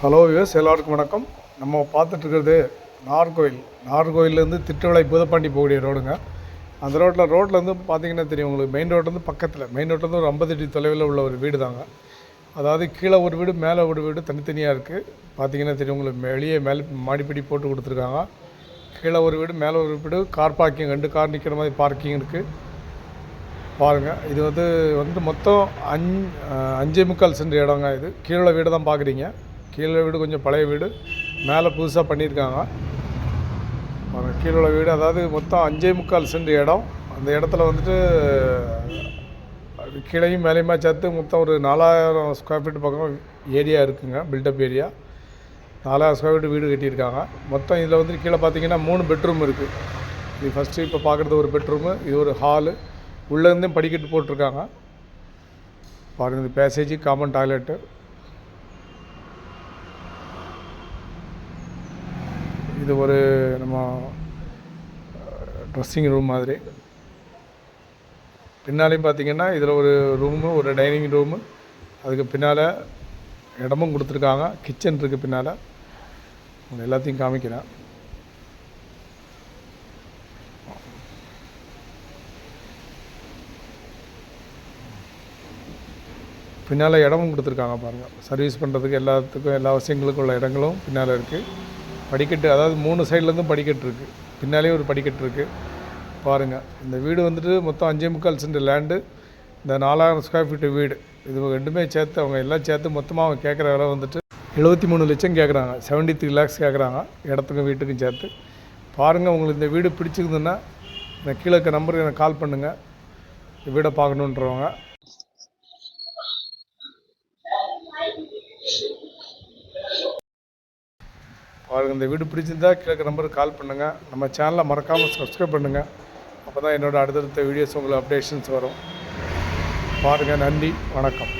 Hello US எல்லாருக்கும் வணக்கம். நம்ம பார்த்துட்ருக்கிறது நார்கோயில் நார்கோயிலேருந்து நாகர்கோயிலேருந்து திருட்டுவளை போகக்கூடிய ரோடுங்க. அந்த ரோட்டில் ரோட்லேருந்து பார்த்தீங்கன்னா தெரியும் உங்களுக்கு. மெயின் ரோட்லேருந்து பக்கத்தில். மெயின் ரோட்லேருந்து ஒரு ஐம்பது அடி தொலைவில் உள்ள ஒரு வீடு தாங்க. அதாவது கீழே ஒரு வீடு மேலே ஒரு வீடு தனித்தனியாக இருக்குது பார்த்தீங்கன்னா தெரியும் உங்களுக்கு. வெளியே மேலே மாடிப்படி போட்டு கொடுத்துருக்காங்க. கீழே ஒரு வீடு மேலே ஒரு வீடு. கார் பார்க்கிங் ரெண்டு கார் நிற்கிற மாதிரி பார்க்கிங் இருக்குது பாருங்கள் இது வந்து வந்து மொத்தம் அஞ்சு அஞ்சே முக்கால் சென்ற இடங்க இது. கீழே வீடு தான் பார்க்குறீங்க. கீழே வீடு கொஞ்சம் பழைய வீடு. மேலே புதுசாக பண்ணியிருக்காங்க. கீழே உள்ள வீடு அதாவது மொத்தம் அஞ்சே முக்கால் சென்ட் இடம். அந்த இடத்துல வந்துட்டு அது கீழையும் மேலேயுமா சேர்த்து மொத்தம் ஒரு நாலாயிரம் ஸ்கொயர் ஃபீட் பக்கம் ஏரியா இருக்குங்க பில்டப் ஏரியா நாலாயிரம் ஸ்கொயர் ஃபீட் வீடு கட்டியிருக்காங்க. மொத்தம் இதில் வந்து கீழே பார்த்தீங்கன்னா மூணு பெட்ரூம் இருக்குது இது ஃபஸ்ட்டு இப்போ பார்க்குறது ஒரு பெட்ரூமு இது ஒரு ஹாலு உள்ளேருந்தே படிக்கட்டு போட்டிருக்காங்க. பாருங்கள் இது பேசேஜ் காமன் டாய்லெட்டு இது ஒரு நம்ம ட்ரெஸ்ஸிங் ரூம் மாதிரி. பின்னாலையும் பார்த்தீங்கன்னா இதில் ஒரு ரூமு ஒரு டைனிங் ரூமு அதுக்கு பின்னால் இடமும் கொடுத்துருக்காங்க. கிச்சன் இருக்குது பின்னால். எல்லாத்தையும் காமிக்கிறேன். பின்னால் இடமும் கொடுத்துருக்காங்க பாருங்கள் சர்வீஸ் பண்ணுறதுக்கு எல்லாத்துக்கும் எல்லா அவசியங்களுக்கும் உள்ள இடங்களும் பின்னால் இருக்குது படிக்கட்டு அதாவது மூணு சைட்லேருந்தும் படிக்கட்டு இருக்குது பின்னாலேயும் ஒரு படிக்கட்டு இருக்குது பாருங்கள் இந்த வீடு வந்துட்டு மொத்தம் அஞ்சே முக்கால் சென்ட் லேண்டு இந்த நாலாயிரம் ஸ்கொயர் ஃபீட்டு வீடு. இது ரெண்டுமே சேர்த்து அவங்க எல்லாம் சேர்த்து மொத்தமாக அவங்க கேட்குற விலை வந்துட்டு எழுபத்தி மூணு லட்சம் கேட்குறாங்க. செவன்ட்டி த்ரீ லேக்ஸ் கேட்குறாங்க இடத்துக்கும் வீட்டுக்கும் சேர்த்து. பாருங்கள் உங்களுக்கு இந்த வீடு பிடிச்சிருந்ததுன்னா இந்த கீழே இருக்க நம்பருக்கு எனக்கு கால் பண்ணுங்கள் வீடை பார்க்கணுன்றவங்க. அவருக்கு இந்த வீடு பிடிச்சிருந்தா கீழே நம்பருக்கு கால் பண்ணுங்கள் நம்ம சேனலை மறக்காமல் சப்ஸ்கிரைப் பண்ணுங்கள் அப்போ தான் என்னோடய அடுத்தடுத்த வீடியோஸ் உங்களுக்கு அப்டேஷன்ஸ் வரும். பாருங்கள் நன்றி வணக்கம்.